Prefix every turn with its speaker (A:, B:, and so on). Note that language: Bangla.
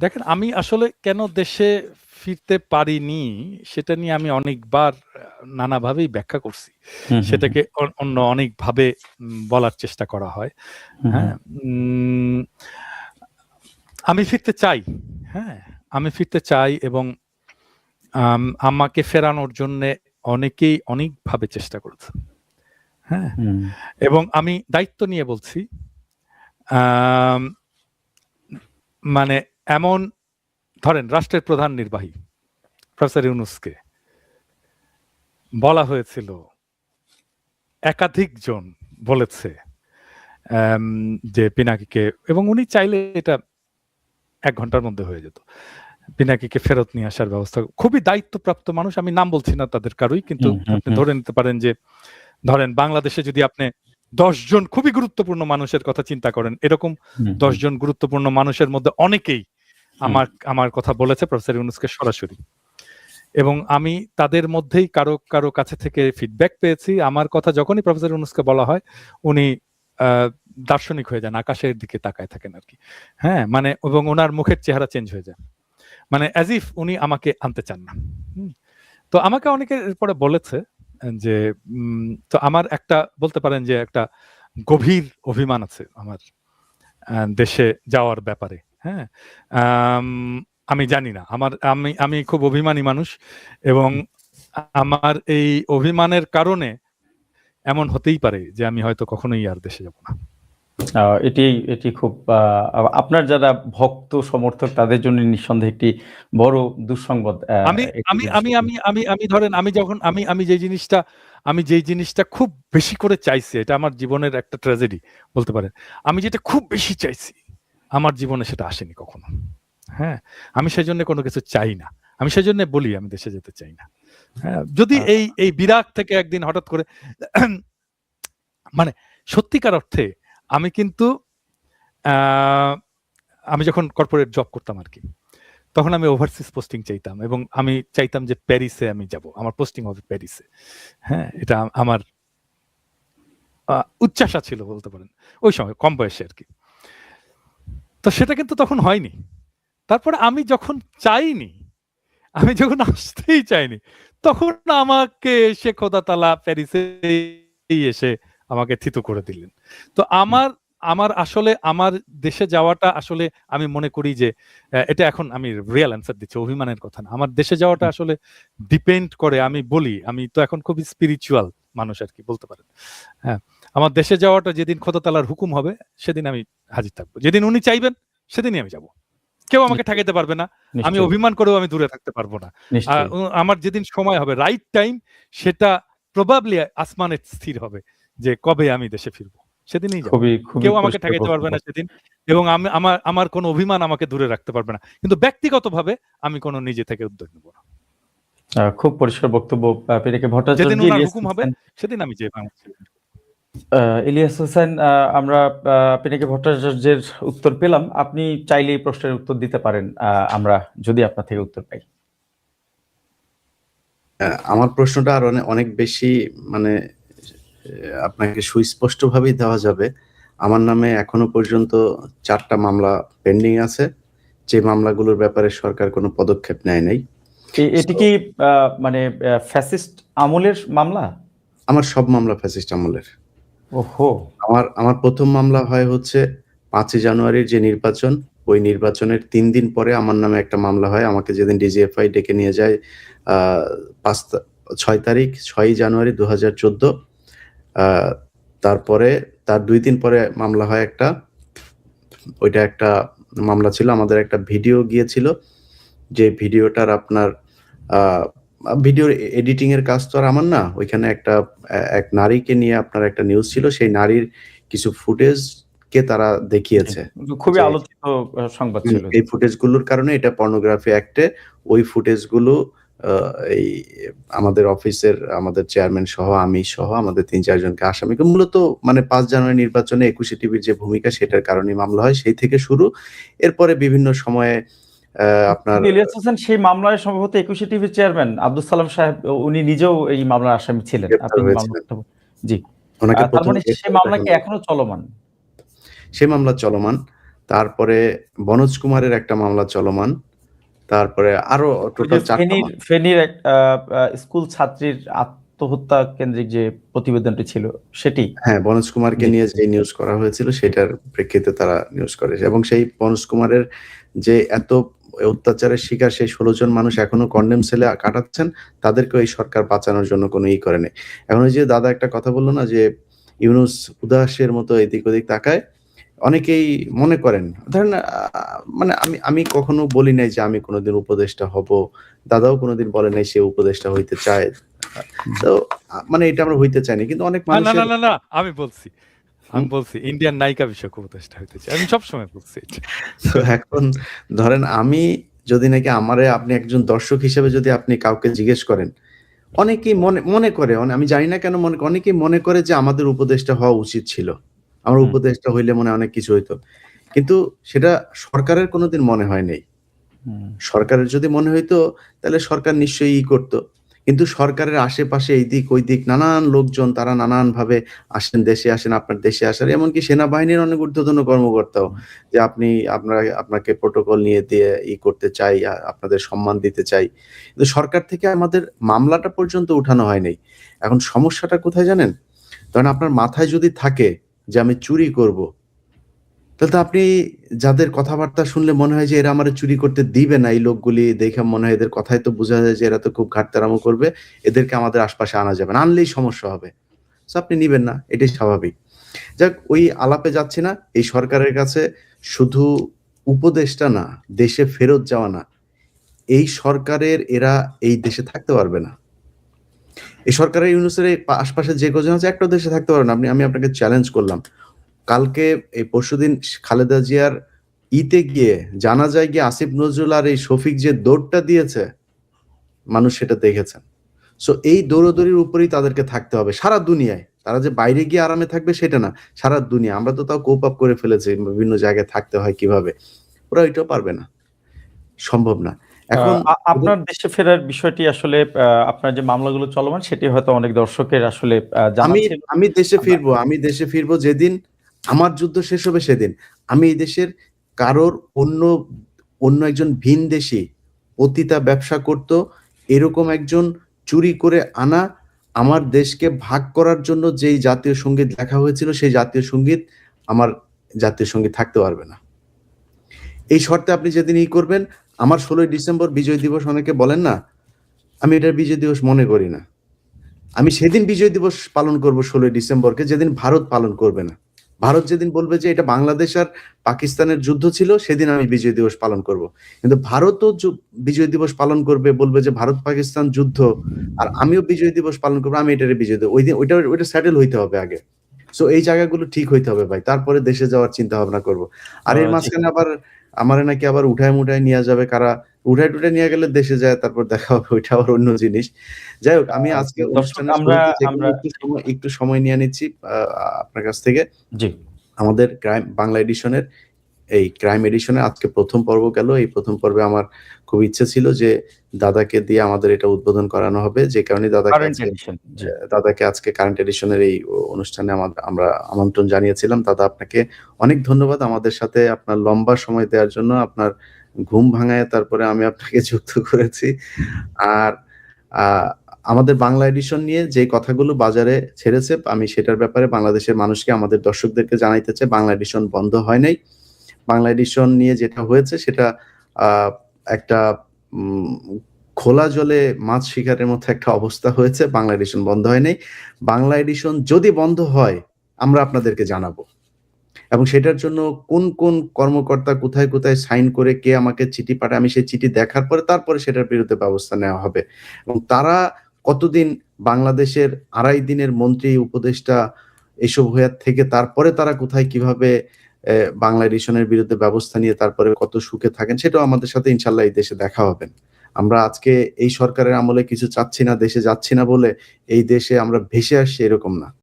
A: দেখেন আমি আসলে কেন দেশে ফিরতে পারিনি সেটা নিয়ে আমি অনেকবার নানাভাবেই ব্যাখ্যা করছি। সেটাকে অন্য অনেকভাবে বলার চেষ্টা করা হয়। হ্যাঁ? আমি ফিরতে চাই। হ্যাঁ? আমি ফিরতে চাই এবং আমাকে ফেরানোর জন্যে অনেকেই অনেকভাবে চেষ্টা করেছে। হ্যাঁ? এবং আমি দায়িত্ব নিয়ে বলছি মানে এমন ধরেন রাষ্ট্রের প্রধান নির্বাহী প্রফেসর ইউনুসকে বলা হয়েছিল একাধিক জন বলেছে যে পিনাকিকে এবং উনি চাইলে এটা ১ ঘণ্টার মধ্যে হয়ে যেত। পিনাকিকে ফেরত নিয়ে আসার ব্যবস্থা খুবই দায়িত্বপ্রাপ্ত মানুষ। আমি নাম বলছি না তাদের কারোই। কিন্তু আপনি ধরে নিতে পারেন যে ধরেন বাংলাদেশে যদি আপনি দশজন খুবই গুরুত্বপূর্ণ মানুষের কথা চিন্তা করেন, এরকম
B: হুম,
A: ১০
B: হুম।
A: জন গুরুত্বপূর্ণ মানুষের মধ্যে অনেকেই। আমার আমার কথা বলেছে প্রফেসর ইউনুসকে সরাসরি। এবং আমি তাদের মধ্যেই কারও, কারও কাছে থেকে ফিডব্যাক পেয়েছি। আমার কথা যখনই প্রফেসর ইউনুসকে বলা হয়, উনি দার্শনিক হয়ে যান। আকাশের দিকে তাকায় থাকেন আর কি হ্যাঁ? মানে এবং ওনার মুখের চেহারা চেঞ্জ হয়ে যায়। মানে অ্যাজ ইফ উনি আমাকে আনতে চান না। তো আমাকে অনেকে এরপরে বলেছে যে তো আমার একটা বলতে পারেন যে একটা গভীর অভিমান আছে আমার দেশে যাওয়ার ব্যাপারে। হ্যাঁ? আম আমি জানি না। আমার আমি আমি খুব অভিমানী মানুষ এবং আমার এই অভিমানের কারণে এমন হতেই পারে যে আমি হয়তো কখনোই আর দেশে যাব না।
B: এটি এটি খুব আপনার যারা ভক্ত সমর্থক তাদের জন্য নিঃসন্দেহে একটি বড় দুঃসংবাদ
A: আমি আমি আমি আমি আমি আমি ধরেন আমি যখন আমি আমি যেই জিনিসটা আমি যেই জিনিসটা খুব বেশি করে চাইছি, এটা আমার জীবনের একটা ট্র্যাজেডি বলতে পারেন। আমি যেটা খুব বেশি চাইছি, আমার জীবনে সেটা আসেনি কখনো। হ্যাঁ? আমি সেই জন্য কোনো কিছু চাই না। আমি সেজন্য বলি আমি দেশে যেতে চাই না। হ্যাঁ? যদি এই এই বিরাগ থেকে একদিন হঠাৎ করে মানে সত্যিকার অর্থে আমি কিন্তু আমি যখন কর্পোরেট জব করতাম আর কি তখন আমি ওভারসিজ পোস্টিং চাইতাম এবং আমি চাইতাম যে প্যারিসে আমি যাব। আমার পোস্টিং হবে প্যারিসে। হ্যাঁ? এটা আমার আ উচ্চাশা ছিল বলতে পারেন। ওই সময় কম বয়সে আরকি। তো সেটা কিন্তু তখন হয়নি। তারপরে আমি যখন চাইনি, আমি যখন আসতেই চাইনি, তখন আমাকে এসে খোদা তাআলা প্যারিসেই এসে আমাকে থিতু করে দিলেন। তো আমার আমার আসলে আমার দেশে যাওয়াটা আসলে আমি মনে করি যে এটা এখন আমি রিয়াল অ্যান্সার দিচ্ছি, অভিমানের কথা না। আমার দেশে যাওয়াটা আসলে ডিপেন্ড করে আমি বলি, আমি তো এখন খুবই স্পিরিচুয়াল মানুষ আর কি বলতে পারেন। হ্যাঁ? আমার দেশে যাওয়াটা যেদিন খোদা তাআলার হুকুম হবে, সেদিন আমি হাজির থাকব যেদিন উনি চাইবেন, সেদিনই আমি যাব। কেউ আমাকে। ঠেকাইতে পারবে না। আমি অভিমান করেও আমি দূরে থাকতে পারব না। আমার যেদিন সময় হবে, রাইট টাইম সেটা প্রবাবলি আসমানে স্থির হবে যে কবে আমি দেশে ফিরব। সেদিনই কেউ আমাকে ঠেকাইতে পারবে না সেদিন এবং আমি আমার আমার কোনো অভিমান আমাকে দূরে রাখতে পারবে না। কিন্তু ব্যক্তিগতভাবে আমি কোনো নিজে থেকে উদ্যোগ নেব না।
B: খুব পরিষ্কার বক্তব্য আ পিনাকি ভট্টাচার্য
A: যেদিন হুকুম হবে, সেদিন আমি যেয়ে বাংলাদেশে
B: ইলিয়াস হোসেন আমরা আ পিনাকি ভট্টাচার্যের উত্তর পেলাম। আপনি চাইলে এই প্রশ্নের উত্তর দিতে পারেন। আমরা যদি আপনার থেকে উত্তর পাই।
C: আমার প্রশ্নটা আর অনেক বেশি মানে আপনাকে সুস্পষ্টভাবেই দেওয়া যাবে। আমার নামে এখনও পর্যন্ত চারটা মামলা পেন্ডিং আছে। যে মামলাগুলোর ব্যাপারে সরকার কোনো পদক্ষেপ নেয় নাই।
B: এটি কি মানে ফ্যাসিস্ট আমলের মামলা?
C: আমার সব মামলা ফ্যাসিস্ট আমলের।
B: ওহো!
C: আমার আমার ১ম মামলা হয় হচ্ছে পাঁচই জানুয়ারির যে নির্বাচন, ওই নির্বাচনের তিন দিন পরে আমার নামে একটা মামলা হয়। আমাকে যেদিন ডিজিএফআই ডেকে নিয়ে যায় আ ৫ তা ৬ তারিখ ৬ই জানুয়ারি ২০১৪ আ তারপরে তার দুই দিন পরে মামলা হয় একটা। ওইটা একটা মামলা ছিল। আমাদের একটা ভিডিও গিয়েছিল। যে ভিডিওটার আপনার ভিডিওর এ এডিটিং এর কাজ তো আর আমার না। ওইখানে একটা এক নারীকে নিয়ে আপনার একটা নিউজ ছিল। সেই নারীর কিছু ফুটেজ কে তারা দেখিয়েছে।
B: খুবই আলোচিত সংবাদ ছিল।
C: এই ফুটেজগুলোর কারণে এটা পর্নোগ্রাফি অ্যাক্টে ওই ফুটেজগুলো আ এই আমাদের অফিসের আমাদের চেয়ারম্যান সহ আমি সহ আমাদের ৩-৪ জনকে আসামি মূলত মানে ৫ জানুয়ারি নির্বাচনে একুশে টিভির যে ভূমিকা সেটার কারণে মামলা হয়। সেই থেকে শুরু। এরপরে বিভিন্ন সময়ে আপনার
B: ইলিয়াস হোসেন সেই মামলায় সম্ভবত একুশে টিভির চেয়ারম্যান আব্দুল সালাম সাহেব উনি নিজেও এই মামলার আসামি ছিলেন। জি। তার মানে সেই মামলা কি এখনও চলমান?
C: সে মামলা চলমান। তারপরে বনোজ কুমারের একটা মামলা চলমান তারপরে
B: আরও
C: টোটাল
B: ফেনীর ফেনীর স্কুল ছাত্রীর আত্মহত্যা কেন্দ্রিক যে প্রতিবেদনটি ছিল সেটি
C: হ্যাঁ বনোজ কুমারকে নিয়ে যে নিউজ করা হয়েছিল সেটার প্রেক্ষিতে তারা নিউজ করে এবং সেই বনোজ কুমারের যে এত অত্যাচারের শিকার সেই ষোলো জন মানুষ এখনও কন্ডেম সেলে কাটাচ্ছেন। তাদেরকে এই সরকার বাঁচানোর জন্য কোনো ই করেনি এখন ওই যে দাদা একটা কথা বলল না যে ইউনুস উদাসের মতো এদিক ওদিক তাকায়। অনেকেই মনে করেন ধরেন মানে আমি আমি কখনো বলি নাই যে আমি কোনোদিন উপদেষ্টা হব। দাদাও কোনোদিন বলে নাই সে উপদেষ্টা হইতে চায়। তো মানে এটা আমরা হইতে চাইনি। কিন্তু অনেক
A: না না না না আমি বলছি। আমি বলছি ইন্ডিয়ান নায়িকা বিষয়ক উপদেষ্টা হইতে চাই। আমি সবসময় বলছি
C: তো এখন ধরেন আমি যদি নাকি আমারে আপনি একজন দর্শক হিসেবে যদি আপনি কাউকে জিজ্ঞেস করেন অনেকেই মনে মনে করে আমি জানি না কেন মনে অনেকেই মনে করে যে আমাদের উপদেশটা হওয়া উচিত ছিল। আমার উপদেশটা হইলে মনে অনেক কিছু হইতো। কিন্তু সেটা সরকারের কোনোদিন মনে হয় নাই। সরকারের যদি মনে হইতো তাহলে সরকার নিশ্চয়ই ই করতো। কিন্তু সরকারের আশেপাশে এই দিক ওই দিক নানান লোকজন তারা নানান ভাবে আসেন, দেশে আসেন, আপনার দেশে আসার। এমনকি সেনাবাহিনীর অনেক ঊর্ধ্বতন কর্মকর্তাও যে আপনি আপনারা, আপনাকে প্রোটোকল নিয়ে দিয়ে ই করতে চাই আপনাদের সম্মান দিতে চাই। কিন্তু সরকার থেকে আমাদের মামলাটা পর্যন্ত উঠানো হয়নি। এখন সমস্যাটা কোথায় জানেন? কারণ আপনার মাথায় যদি থাকে যে আমি চুরি করব তাহলে আপনি যাদের কথাবার্তা শুনলে মনে হয় যে এরা আমার চুরি করতে দিবে না, এই লোকগুলি দেখে মনে হয় এদের কথাই তো বোঝা যায় যে এরা তো খুব ঘাটতারামো করবে, এদেরকে আমাদের আশপাশে আনা যাবে না, আনলেই সমস্যা হবে। আপনি নিবেন না, এটাই স্বাভাবিক। যাক, ওই আলাপে যাচ্ছি না, এই সরকারের কাছে শুধু উপদেশটা না, দেশে ফেরত যাওয়া না, এই সরকারের এরা এই দেশে থাকতে পারবে না। এই সরকারের ইউনুসের আশপাশে যে কজন আছে একটা দেশে থাকতে পারবে না, আপনি, আমি আপনাকে চ্যালেঞ্জ করলাম। কালকে এই পরশুদিন খালেদা জিয়ার ইতে গিয়ে জানা যায় গিয়ে আসিফ নজরুল আর এই শফিক যে দৌড়টা দিয়েছে মানুষ সেটা দেখেছেন। সো এই দৌড়দৌড়ির উপরেই তাদেরকে থাকতে হবে। সারা দুনিয়ায় তারা যে বাইরে গিয়ে আরামে থাকবে সেটা না সারা দুনিয়া। আমরা তো তাও কোপ আপ করে ফেলেছি বিভিন্ন জায়গায় থাকতে হয় কীভাবে। ওরা ওইটাও পারবে না। সম্ভব না। এখন
B: আপনার দেশে ফেরার বিষয়টি আসলে আহ, আপনার যে মামলাগুলো চলমান সেটি হয়তো অনেক দর্শকের আসলে
C: আমি আমি দেশে ফিরবো আমি দেশে ফিরবো যেদিন আমার যুদ্ধ শেষ হবে সেদিন। আমি এই দেশের কারোর অন্য অন্য একজন ভিন দেশি পতিতা ব্যবসা করত, এরকম একজন চুরি করে আনা, আমার দেশকে ভাগ করার জন্য যেই জাতীয় সংগীত লেখা হয়েছিল, সেই জাতীয় সংগীত আমার জাতীয় সংগীত থাকতে পারবে না। এই শর্তে আপনি যেদিন ই করবেন, আমার ষোলোই ডিসেম্বর বিজয় দিবস অনেকে বলেন না, আমি এটা বিজয় দিবস মনে করি না। আমি সেদিন বিজয় দিবস পালন করব ষোলোই ডিসেম্বরকে, যেদিন ভারত পালন করবে না। ভারত যেদিন বলবে যে এটা বাংলাদেশ আর পাকিস্তানের যুদ্ধ ছিল সেদিন আমি বিজয় দিবস পালন করব। কিন্তু ভারতও বিজয় দিবস পালন করবে বলবে যে ভারত পাকিস্তান যুদ্ধ আর আমিও বিজয় দিবস পালন করব আমি এটারে বিজয় দিবস ওই দিন ওইটা ওইটা সেটেল হইতে হবে আগে। সো এই জায়গাগুলো ঠিক হইতে হবে ভাই। তারপরে দেশে যাওয়ার চিন্তা ভাবনা করব। আর এর মাঝখানে আবার আমারে নাকি আবার উঠায় মুঠায় নিয়ে যাবে কারা? উঠায় টুটে নিয়ে গেলে দেশে যায় তারপর দেখা হবে ওইটা আবার অন্য জিনিস। যাই হোক আমি আজকে শুরুতে যেকোনো
B: আমরা-
C: একটু সময় একটু সময় নিয়ে নিচ্ছি আহ, আপনার কাছ থেকে
B: জি।
C: আমাদের ক্রাইম বাংলা এডিশনের এই ক্রাইম এডিশনে আজকে প্রথম পর্ব গেল। এই প্রথম পর্বে আমার খুব ইচ্ছে ছিল যে দাদাকে দিয়ে আমাদের এটা উদ্বোধন করানো হবে। যে কারণে দাদাকে দাদাকে আজকে কারেন্ট এডিশনের এই অনুষ্ঠানে আমরা আমন্ত্রণ জানিয়েছিলাম। দাদা আপনাকে অনেক ধন্যবাদ আমাদের সাথে আপনার লম্বা সময় দেওয়ার জন্য। আপনার ঘুম ভাঙায় তারপরে আমি আপনাকে যুক্ত করেছি। আর আহ, আমাদের বাংলা এডিশন নিয়ে যে কথাগুলো বাজারে ছেড়েছে আমি সেটার ব্যাপারে বাংলাদেশের মানুষকে আমাদের দর্শকদেরকে জানাইতে চাই। বাংলা এডিশন বন্ধ হয় নাই। বাংলা এডিশন নিয়ে যেটা হয়েছে সেটা একটা খোলা জলে মাছ শিকারের মতো একটা অবস্থা হয়েছে, বাংলা এডিশন বন্ধ হয় নাই বাংলা এডিশন যদি বন্ধ হয়, আমরা আপনাদেরকে জানাব। এবং সেটার জন্য কোন কোন কর্মকর্তা কোথায় কোথায় সাইন করে কে আমাকে চিঠি পাঠায়, আমি সেই চিঠি দেখার পরে তারপরে সেটার বিরুদ্ধে ব্যবস্থা নেওয়া হবে। এবং তারা কতদিন বাংলাদেশের আড়াই দিনের মন্ত্রী, উপদেষ্টা এসব হয়ে থেকে তারপরে তারা কোথায়, কীভাবে বাংলা এডিশনের বিরুদ্ধে ব্যবস্থা নিয়ে তারপরে কত সুখে থাকেন, সেটাও আমাদের সাথে ইনশাল্লাহ এই দেশে দেখা হবেন আমরা আজকে এই সরকারের আমলে কিছু চাচ্ছি না, দেশে যাচ্ছি না বলে এই দেশে আমরা ভেসে আসছি এরকম না।